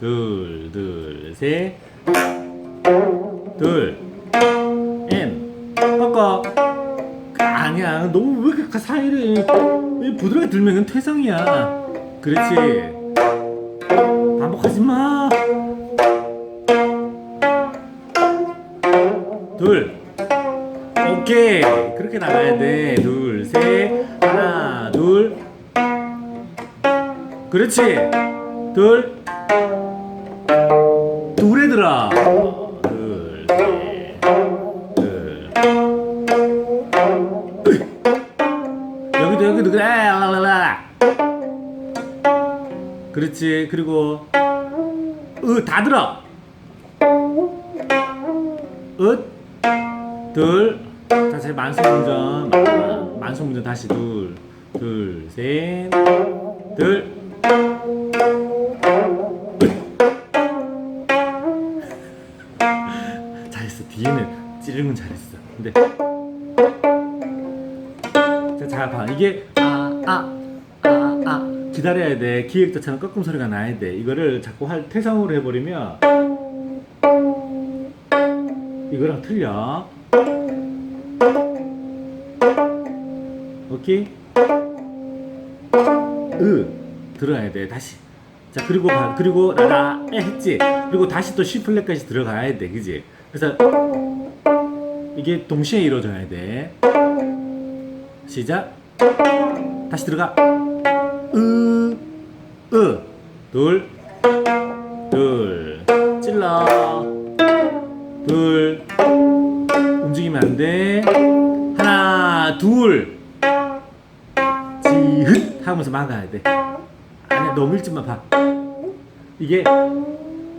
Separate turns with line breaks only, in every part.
둘, 둘, 셋. 둘. N. 꺾어. 아니야. 너무 왜 이렇게 사이를 왜 부드럽게 들면 이건 퇴상이야. 그렇지. 반복하지 마. 둘. 오케이. 그렇게 나가야 돼. 둘, 셋. 하나, 둘. 그렇지. 둘. 둘에 들어. 둘, 셋. 둘. 여기도 여기도 그래. 그렇지. 그리고 으다 들어. 으 둘. 다시 만성운전. 만성운전 다시 둘. 둘, 셋. 둘. 뒤에는 찌르는 건 잘했어. 근데 자, 잘 봐. 이게 아, 아, 아, 아 기다려야 돼. 기획자처럼 꺾음 소리가 나야 돼. 이거를 자꾸 할 태상으로 해버리면 이거랑 틀려. 오케이? 으 들어야 돼. 다시. 자 그리고 봐. 그리고 라라 에 했지. 그리고 다시 또 C 플랫까지 들어가야 돼. 그지? 그래서 이게 동시에 이루어져야 돼. 시작. 다시 들어가. 으, 으, 둘, 둘, 찔러, 둘, 움직이면 안 돼. 하나, 둘, 지읒 하면서 막아야 돼. 아니 너무 일찍만 봐. 이게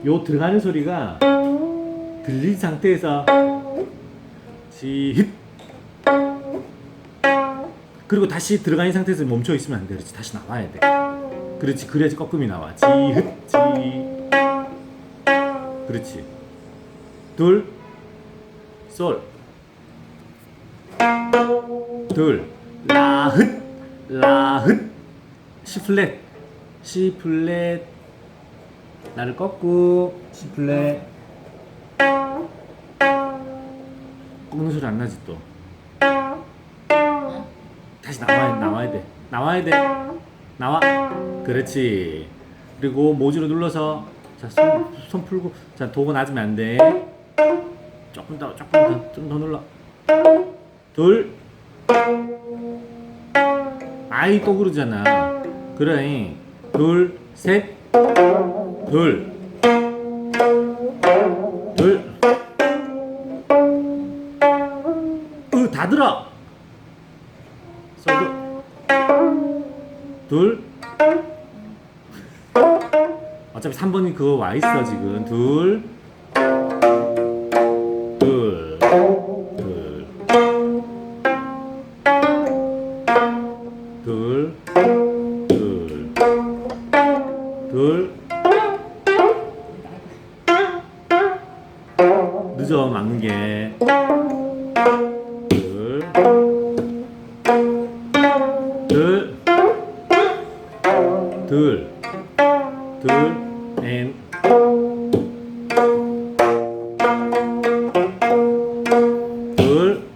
요 들어가는 소리가 들린 상태에서 지읒 그리고 다시 들어가 있는 상태에서 멈춰 있으면 안 돼. 그렇지. 다시 나와야 돼. 그렇지. 그래야지 꺾음이 나와. 지읒 지. 그렇지. 둘. 솔. 둘. 라흐. 라흐. C 플랫. C 플랫. 나를 꺾고 C 플랫. 꺾는 소리 안 나지 또. 다시 나와야 나와야 돼. 나와야 돼. 나와. 그렇지. 그리고 모지로 눌러서 자, 손, 손 풀고 자, 도구 낮으면 안 돼. 조금 더 조금 더 좀 더 눌러. 둘. 아이 또 그러잖아. 그래. 둘, 셋. 둘. 둘. 들어. 서도. 둘. 어차피 3번이 그거 와 있어 지금. 둘. 늦어 막는 게. 둘, 앤. 둘,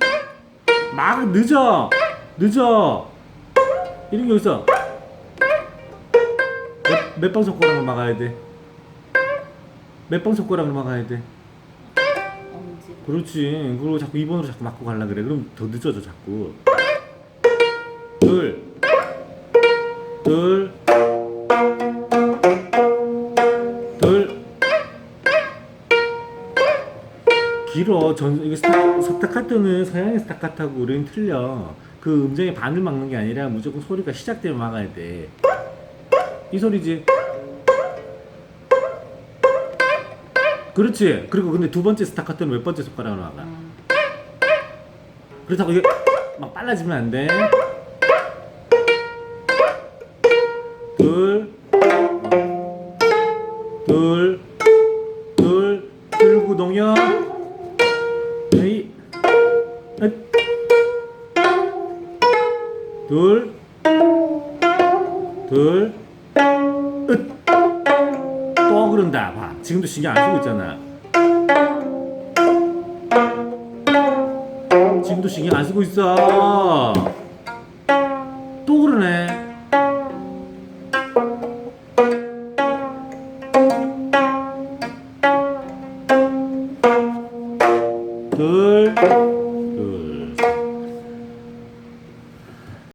막 늦어, 늦어. 이런 게 어딨어? 몇, 몇번 손가락으로 막아야 돼? 몇 번 손가락으로 막아야 돼? 그렇지. 그리고 자꾸 2번으로 자꾸 맞고 가려 그래. 그럼 더 늦어져 자꾸. 둘, 둘, 둘. 길어. 전 이게 스타, 스타카토는 서양의 스타카토하고 우리는 틀려. 그 음정의 반을 막는 게 아니라 무조건 소리가 시작되면 막아야 돼. 이 소리지. 그렇지. 그리고 근데 두 번째 스타카토는 몇 번째 손가락으로 막아?
음.
그렇다고 이게 막 빨라지면 안 돼. 둘, 둘, 둘, 들고 농협, 둘, 둘, 으, 또 그런다. 봐. 지금도 신경 안 쓰고 있잖아. 지금도 신경 안 쓰고 있어.